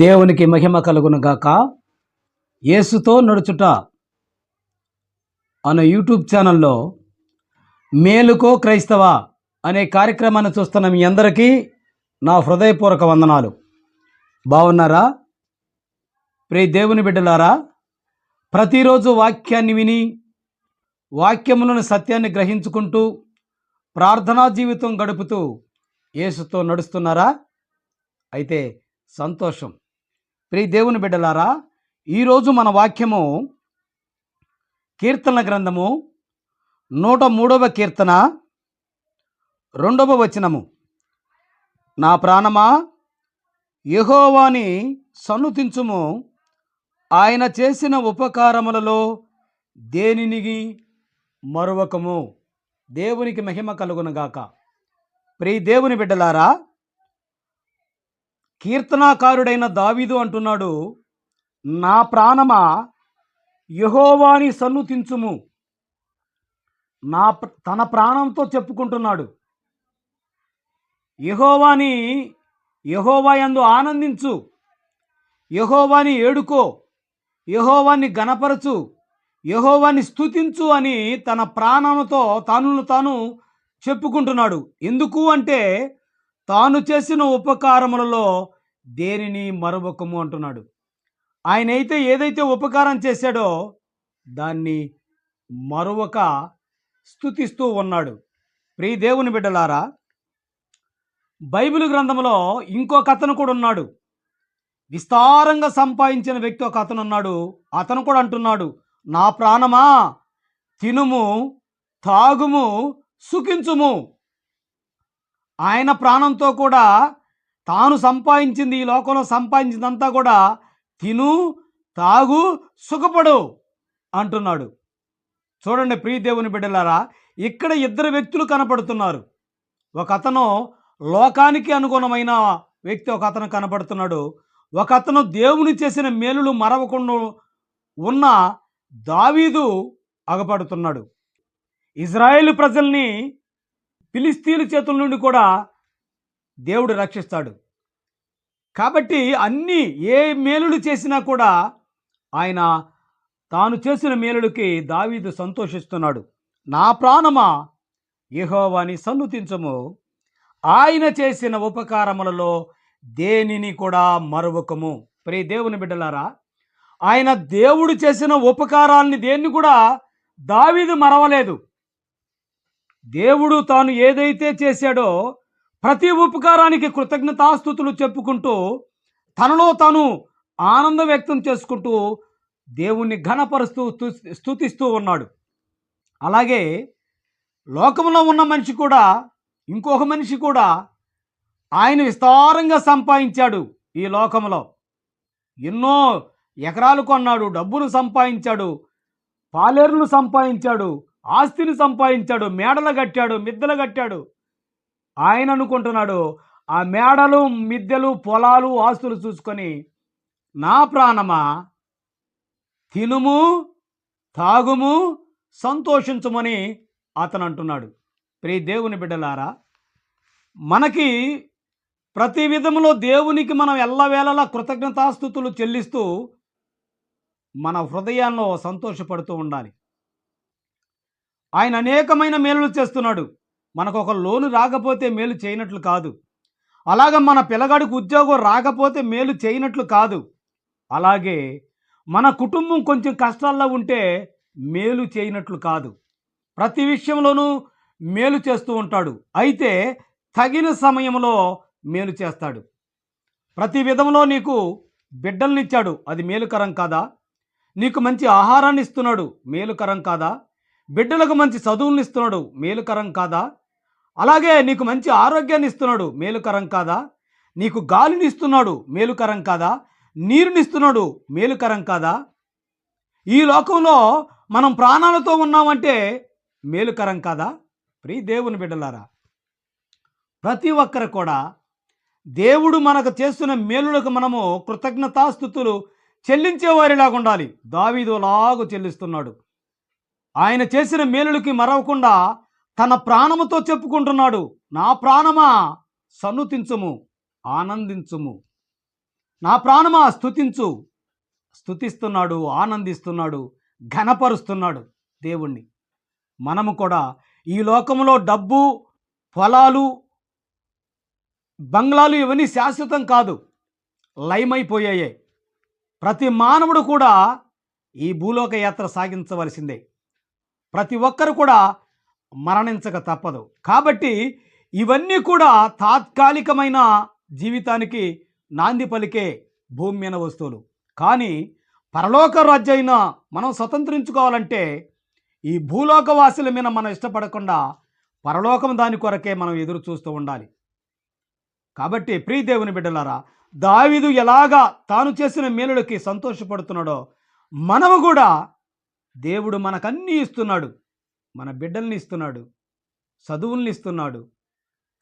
దేవునికి మహిమ కలుగునుగాక యేసుతో నడుచుట అనే యూట్యూబ్ ఛానల్లో మేలుకో క్రైస్తవ అనే కార్యక్రమాన్ని చూస్తున్న మీ అందరికీ నా హృదయపూర్వక వందనాలు. బాగున్నారా ప్రే దేవుని బిడ్డలారా ప్రతిరోజు వాక్యాన్ని విని వాక్యములను సత్యాన్ని గ్రహించుకుంటూ ప్రార్థనా జీవితం గడుపుతూ యేసుతో నడుస్తున్నారా? అయితే సంతోషం. ప్రియ దేవుని బిడ్డలారా ఈరోజు మన వాక్యము కీర్తన గ్రంథము నూట మూడవ కీర్తన రెండవ వచనము. నా ప్రాణమా యహోవాని సన్నుతించుము. ఆయన చేసిన ఉపకారములలో దేనిని మరొకము దేవునికి మహిమ కలుగునగాక. ప్రియ దేవుని బిడ్డలారా కీర్తనాకారుడైన దావీదు అంటున్నాడు నా ప్రాణమా యహోవాని సన్నుతించుము నా తన ప్రాణంతో చెప్పుకుంటున్నాడు యహోవాని యహోవా ఎందు ఆనందించు యహోవాని ఏడుకో యహోవాన్ని గణపరచు యహోవాన్ని స్తుతించు అని తన ప్రాణంతో తాను తాను చెప్పుకుంటున్నాడు. ఎందుకు అంటే తాను చేసిన ఉపకారములలో దేనిని మరొకము అంటున్నాడు. ఆయన అయితే ఏదైతే ఉపకారం చేశాడో దాన్ని మరొక స్థుతిస్తూ ఉన్నాడు. ప్రియ దేవుని బిడ్డలారా బైబిల్ గ్రంథంలో ఇంకో కథను కూడా ఉన్నాడు. విస్తారంగా సంపాదించిన వ్యక్తి ఒక అతను ఉన్నాడు. అతను కూడా అంటున్నాడు నా ప్రాణమా తినుము తాగుము సుఖించుము. ఆయన ప్రాణంతో కూడా తాను సంపాదించింది ఈ లోకంలో సంపాదించిందంతా కూడా తిను తాగు సుఖపడు అంటున్నాడు. చూడండి ప్రియ దేవుని బిడ్డలారా ఇక్కడ ఇద్దరు వ్యక్తులు కనపడుతున్నారు. ఒక అతను లోకానికి అనుగుణమైన వ్యక్తి ఒక అతను కనపడుతున్నాడు. ఒక అతను దేవుని చేసిన మేలులు మరవకుండా ఉన్న దావీదు అగపడుతున్నాడు. ఇజ్రాయేల్ ప్రజల్ని ఫిలిస్తీన్ల చేతుల నుండి కూడా దేవుడు రక్షిస్తాడు. కాబట్టి అన్ని ఏ మేలులు చేసినా కూడా ఆయన తాను చేసిన మేలులకి దావీదు సంతోషిస్తున్నాడు. నా ప్రాణమా యహోవాని సన్నుతించము. ఆయన చేసిన ఉపకారములలో దేనిని కూడా మరొకము ప్రే దేవుని బిడ్డలారా ఆయన దేవుడు చేసిన ఉపకారాల్ని దేన్ని కూడా దావీదు మరవలేదు. దేవుడు తాను ఏదైతే చేశాడో ప్రతి ఉపకారానికి కృతజ్ఞతాస్థుతులు చెప్పుకుంటూ తనలో తాను ఆనందం వ్యక్తం చేసుకుంటూ దేవుణ్ణి ఘనపరుస్తూ స్థుతిస్తూ స్తుతిస్తూ ఉన్నాడు. అలాగే లోకంలో ఉన్న మనిషి కూడా ఇంకొక మనిషి కూడా ఆయన విస్తారంగా సంపాదించాడు ఈ లోకంలో ఎన్నో ఎకరాలు కొన్నాడు డబ్బులు సంపాదించాడు పాలేరును సంపాదించాడు ఆస్తిని సంపాదించాడు మేడలు కట్టాడు మిద్దెలు కట్టాడు. ఆయన అనుకుంటున్నాడు ఆ మేడలు మిద్దెలు పొలాలు ఆస్తులు చూసుకొని నా ప్రాణమా? తినుము తాగుము సంతోషించమని అతను అంటున్నాడు. ప్రియ దేవుని బిడ్డలారా మనకి ప్రతి విధములో దేవునికి మనం ఎల్లవేళలా కృతజ్ఞతాస్థుతులు చెల్లిస్తూ మన హృదయాల్లో సంతోషపడుతూ ఉండాలి. ఆయన అనేకమైన మేలులు చేస్తున్నాడు. మనకు ఒక లోను రాకపోతే మేలు చేయనట్లు కాదు. అలాగ మన పిల్లగాడికి ఉద్యోగం రాకపోతే మేలు చేయనట్లు కాదు. అలాగే మన కుటుంబం కొంచెం కష్టాల్లో ఉంటే మేలు చేయనట్లు కాదు. ప్రతి విషయంలోనూ మేలు చేస్తూ ఉంటాడు. అయితే తగిన సమయంలో మేలు చేస్తాడు. ప్రతి విధంలో నీకు బిడ్డల్నిచ్చాడు. అది మేలుకరం కాదా? నీకు మంచి ఆహారాన్ని ఇస్తున్నాడు మేలుకరం కాదా? బిడ్డలకు మంచి చదువులను ఇస్తున్నాడు మేలుకరం కాదా? అలాగే నీకు మంచి ఆరోగ్యాన్ని ఇస్తున్నాడు మేలుకరం కాదా? నీకు గాలిని ఇస్తున్నాడు మేలుకరం కాదా? నీరునిస్తున్నాడు మేలుకరం కాదా? ఈ లోకంలో మనం ప్రాణాలతో ఉన్నామంటే మేలుకరం కాదా? ప్రీ దేవుని బిడ్డలారా ప్రతి ఒక్కరు కూడా దేవుడు మనకు చేస్తున్న మేలులకు మనము కృతజ్ఞతాస్థుతులు చెల్లించేవారిలాగా ఉండాలి దావీదులాగు చెల్లిస్తున్నాడు. ఆయన చేసిన మేలులకి మరవకుండా తన ప్రాణముతో చెప్పుకుంటున్నాడు. నా ప్రాణమా సన్నుతించుము ఆనందించుము. నా ప్రాణమా స్థుతించు స్థుతిస్తున్నాడు ఆనందిస్తున్నాడు ఘనపరుస్తున్నాడు దేవుణ్ణి. మనము కూడా ఈ లోకంలో డబ్బు పొలాలు బంగ్లాలు ఇవన్నీ శాశ్వతం కాదు లయమైపోయాయి. ప్రతి మానవుడు కూడా ఈ భూలోక యాత్ర సాగించవలసిందే. ప్రతి ఒక్కరు కూడా మరణించక తప్పదు. కాబట్టి ఇవన్నీ కూడా తాత్కాలికమైన జీవితానికి నాంది పలికే భూమి మీద వస్తువులు. కానీ పరలోక రాజ్యైన మనం స్వతంత్రించుకోవాలంటే ఈ భూలోక వాసుల మీద మనం ఇష్టపడకుండా పరలోకం దాని కొరకే మనం ఎదురు చూస్తూ ఉండాలి. కాబట్టి ప్రియ దేవుని బిడ్డలారా దావీదు ఎలాగా తాను చేసిన మేలులకి సంతోషపడుతున్నాడో మనము కూడా దేవుడు మనకన్నీ ఇస్తున్నాడు. మన బిడ్డల్ని ఇస్తున్నాడు. చదువుల్ని ఇస్తున్నాడు.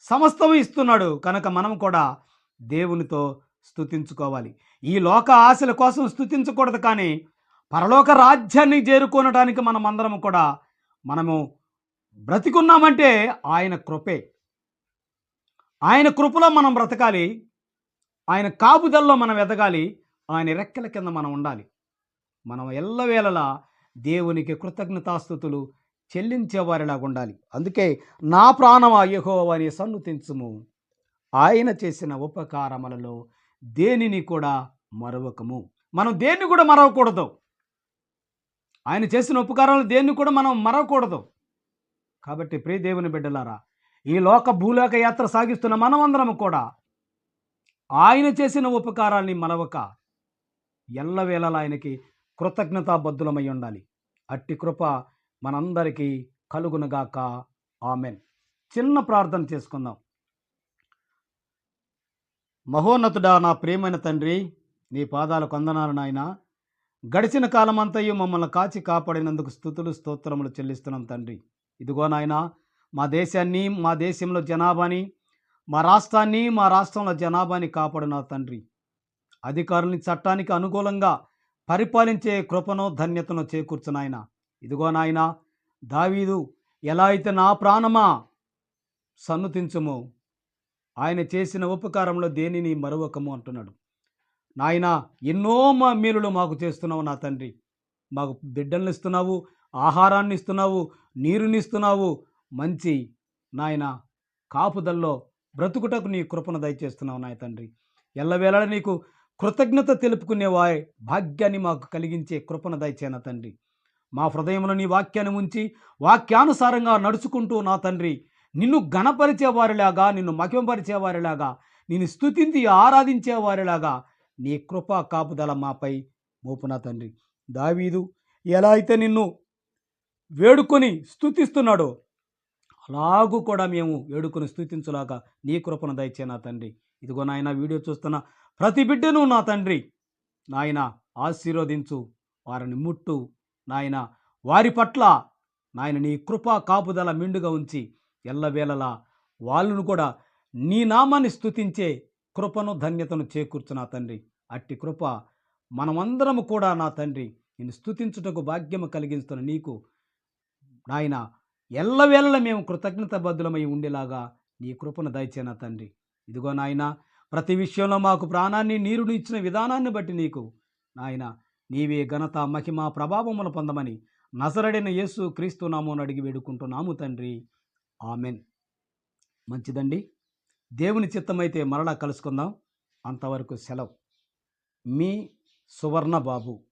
సమస్తం ఇస్తున్నాడు. కనుక మనం కూడా దేవునితో స్తుతించుకోవాలి. ఈ లోక ఆశల కోసం స్థుతించకూడదు కానీ పరలోక రాజ్యాన్ని చేరుకోనడానికి మనం అందరం కూడా మనము బ్రతికున్నామంటే ఆయన కృపే. ఆయన కృపలో మనం బ్రతకాలి. ఆయన కాపుదల్లో మనం ఎదగాలి. ఆయన రెక్కల కింద మనం ఉండాలి. మనం ఎల్లవేళలా దేవునికి కృతజ్ఞతాస్థుతులు చెల్లించేవారిలాగా ఉండాలి. అందుకే నా ప్రాణమా యెహోవాని సన్నుతించుము ఆయన చేసిన ఉపకారములలో దేనిని కూడా మరవకము. మనం దేన్ని కూడా మరవకూడదు. ఆయన చేసిన ఉపకారాలు దేన్ని కూడా మనం మరవకూడదు. కాబట్టి ప్రియ దేవుని బిడ్డలారా ఈ లోక భూలోక యాత్ర సాగిస్తున్న మనమందరం కూడా ఆయన చేసిన ఉపకారాల్ని మరవక ఎల్లవేళలా ఆయనకి కృతజ్ఞతాబద్ధులమై ఉండాలి. అట్టి కృప మనందరికీ కలుగునుగాక ఆమెన్. చిన్న ప్రార్థన చేసుకుందాం. మహోన్నతుడా నా ప్రియమైన తండ్రి నీ పాదాలకు వందనాలు నాయన. గడిచిన కాలమంతయు మమ్మల్ని కాచి కాపాడినందుకు స్థుతులు స్తోత్రములు చెల్లిస్తున్నాం తండ్రి. ఇదిగో నాయన మా దేశాన్ని మా దేశంలో జనాభాని మా రాష్ట్రాన్ని మా రాష్ట్రంలో జనాభాని కాపాడిన తండ్రి. అధికారుల్ని చట్టానికి అనుకూలంగా పరిపాలించే కృపను ధన్యతను చేకూర్చునాయన ఇదిగో నాయన దావీదు ఎలా అయితే నా ప్రాణమా సన్నుతించము ఆయన చేసిన ఉపకారంలో దేనిని మరొకము అంటున్నాడు. నాయన ఎన్నో మా మేలులు మాకు చేస్తున్నావు నా తండ్రి. మాకు బిడ్డల్ని ఇస్తున్నావు ఆహారాన్ని ఇస్తున్నావు నీరుని ఇస్తున్నావు. మంచి నాయన కాపుదల్లో బ్రతుకుటకు నీ కృపను దయచేస్తున్నావు నాయ తండ్రి. ఎల్లవేళ నీకు కృతజ్ఞత తెలుపుకునే వారి భాగ్యాన్ని మాకు కలిగించే కృపను దయచేన తండ్రి. మా హృదయంలో నీ వాక్యాన్ని ఉంచి వాక్యానుసారంగా నడుచుకుంటూ నా తండ్రి నిన్ను గణపరిచే వారిలాగా నిన్ను మహిమపరిచేవారిలాగా నిన్ను స్థుతించి ఆరాధించేవారిలాగా నీ కృప కాపుదల మాపై మోపున తండ్రి. దావీదు ఎలా అయితే నిన్ను వేడుకొని స్థుతిస్తున్నాడో అలాగూ కూడా మేము వేడుకొని స్థుతించులాక నీ కృపను దయచే నా తండ్రి. ఇదిగో నాయన వీడియో చూస్తున్న ప్రతి బిడ్డను నా తండ్రి. నాయన ఆశీర్వదించు వారిని ముట్టు. నాయన వారి పట్ల నాయన నీ కృప కాపుదల మిండుగా ఉంచి ఎల్లవేళలా వాళ్ళను కూడా నీ నామాన్ని స్థుతించే కృపను ధన్యతను చేకూర్చు నా తండ్రి. అట్టి కృప మనమందరము కూడా నా తండ్రి. నేను స్థుతించుటకు భాగ్యము కలిగిస్తున్న నీకు నాయన ఎల్లవేళ మేము కృతజ్ఞత బద్దులమై ఉండేలాగా నీ కృపను దయచేన తండ్రి. ఇదిగో నాయన ప్రతి విషయంలో మాకు ప్రాణాన్ని నీరుని ఇచ్చిన విధానాన్ని బట్టి నీకు నాయన నీవే ఘనత మహిమ ప్రభావములు పొందమని నజరడైన యేసు క్రీస్తు నామోను అడిగి వేడుకుంటున్నాము తండ్రి. ఆమెన్. మంచిదండి. దేవుని చిత్తమైతే మరలా కలుసుకుందాం. అంతవరకు సెలవు. మీ సువర్ణ బాబు